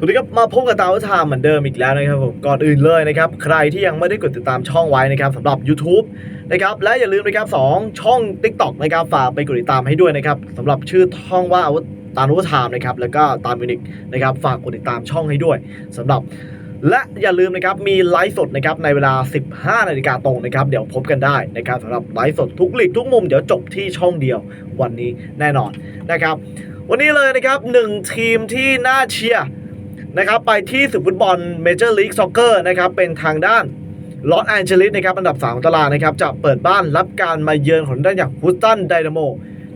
สวัสดีครับมาพบกับตาวทามเหมือนเดิมอีกแล้วนะครับผมก่อนอื่นเลยนะครับใครที่ยังไม่ได้กดติดตามช่องไว้นะครับสำหรับ YouTube นะครับและอย่าลืมนะครับสองช่อง TikTok นะครับฝากไปกดติดตามให้ด้วยนะครับสำหรับชื่อช่องว่าตานุทามนะครับแล้วก็ตามมินิกนะครับฝากกดติดตามช่องให้ด้วยสำหรับ และอย่าลืมนะครับมีไลฟ์สดนะครับในเวลา 15นาฬิกาตรงนะครับเดี๋ยวพบกันได้นะครับสำหรับไลฟ์สดทุกหลีกทุกมุมเดี๋ยวจบที่ช่องเดียววันนี้แน่นอนนะครับ วันนี้เลยนะครับหนึ่งทีมที่น่าเชียร์ นะครับไปที่ศึกฟุตบอลเมเจอร์ลีกซ็อกเกอร์นะครับเป็นทางด้านลอสแอนเจลิสนะครับอันดับ3ของตารางนะครับจะเปิดบ้านรับการมาเยือนของด้านอย่างฮุสตันไดนาโม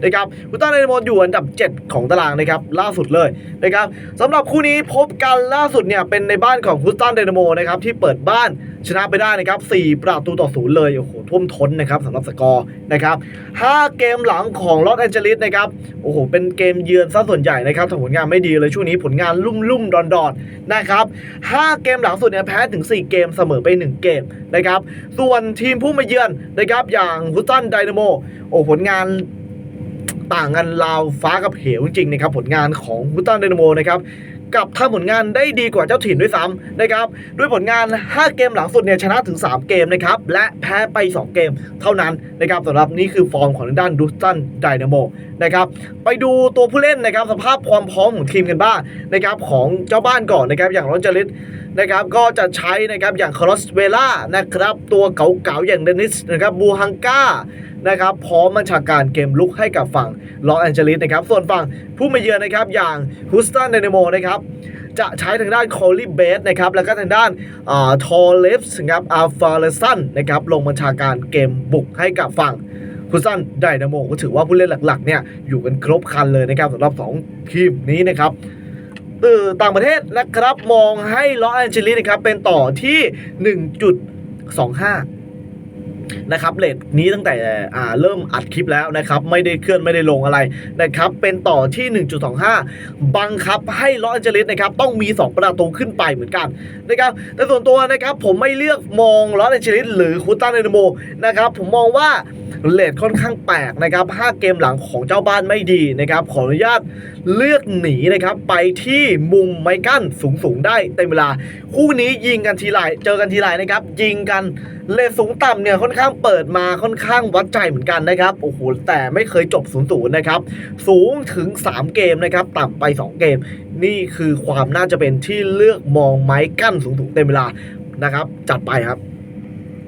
นะครับฮุสตันไดนาโมอยู่อันดับ 7 ของตารางนะครับล่าสุดเลยนะครับสำหรับคู่นี้พบกันล่าสุดเนี่ยเป็นในบ้านของฮุสตันไดนาโมนะครับที่เปิดบ้านชนะไปได้นะครับ4ประตูต่อศูนย์เลยโอ้โหท่วมท้นนะครับสำหรับสกอร์นะครับ5เกมหลังของลอสแอนเจลิสนะครับโอ้โหเป็นเกมเยือนซะส่วนใหญ่นะครับทำผลงานไม่ดีเลยช่วงนี้ผลงานลุ่มลุ่มดอนดอนๆนะครับ5เกมหลังสุดเนี่ยแพ้ถึง 4 เกมเสมอไป 1 เกมนะครับส่วนทีมผู้มาเยือนนะครับอย่างฮุสตันไดนาโมโอ้ผลงาน ต่างกันราวฟ้ากับเหวจริงๆนะครับผลงานของฮุสตันไดนาโมนะครับกับทำผลงานได้ดีกว่าเจ้าถิ่นด้วยซ้ำนะครับด้วยผลงาน 5 เกมหลังสุดเนี่ยชนะถึง 3 เกมนะครับและแพ้ไป 2 เกมเท่านั้นนะครับสำหรับนี่คือฟอร์มของด้านดูสตันไดนาโมนะครับไปดูตัวผู้เล่นนะครับสภาพความพร้อมของทีมกันบ้างนะครับของเจ้าบ้านก่อนนะครับอย่างโรเจอริสนะครับก็จะใช้นะครับอย่างคาร์ลอสเวล่านะครับตัวเก๋าๆอย่างเดนิสนะครับบูฮังกา นะครับพร้อมบัญชาการเกมลุกให้กับฝั่งลอสแอนเจลิสนะครับส่วนฝั่งผู้มาเยือนนะครับอย่างฮุสตันไดนาโมนะครับจะใช้ทางด้านโคลีเบสนะครับแล้วก็ทางด้านทอเลฟส์ครับอัลฟาเลสันนะครับลงบัญชาการเกมบุกให้กับฝั่งฮุสตันไดนาโมก็ถือว่าผู้เล่นหลักๆเนี่ยอยู่กันครบคันเลยนะครับสำหรับ 2 ทีมนี้นะครับเออต่างประเทศนะครับมองให้ลอสแอนเจลิสนะครับเป็นต่อที่ 1.25 นะครับเลทนี้ตั้งแต่เริ่มอัดคลิปแล้วนะครับ ไม่ได้เคลื่อนไม่ได้ลงอะไรนะครับ เป็นต่อที่ 1.25 บังคับให้ลอสแอนเจลิสนะครับต้องมี 2 ประตูขึ้นไปเหมือนกันนะครับแต่ส่วนตัวนะครับผมไม่เลือกมองลอสแอนเจลิสหรือคูตันเดนโมนะครับผมมองว่า เลทค่อนข้างแปลกนะครับ5เกมหลังของเจ้าบ้านไม่ดีนะครับขออนุญาตเลือกหนีนะครับไปที่มุมไม้กั้นสูงๆได้เต็มเวลา คู่นี้ยิงกันทีไรเจอกันทีไรนะครับยิงกันเลทสูงต่ำเนี่ยค่อนข้างเปิดมาค่อนข้างวัดใจเหมือนกันนะครับโอ้โหแต่ไม่เคยจบ0ูนย์นะครับสูงถึง 3 เกมนะครับต่ำไป 2 เกม นี่คือความน่าจะเป็นที่เลือกมองไม้กั้นสูงๆเต็มเวลานะครับจัดไปครับ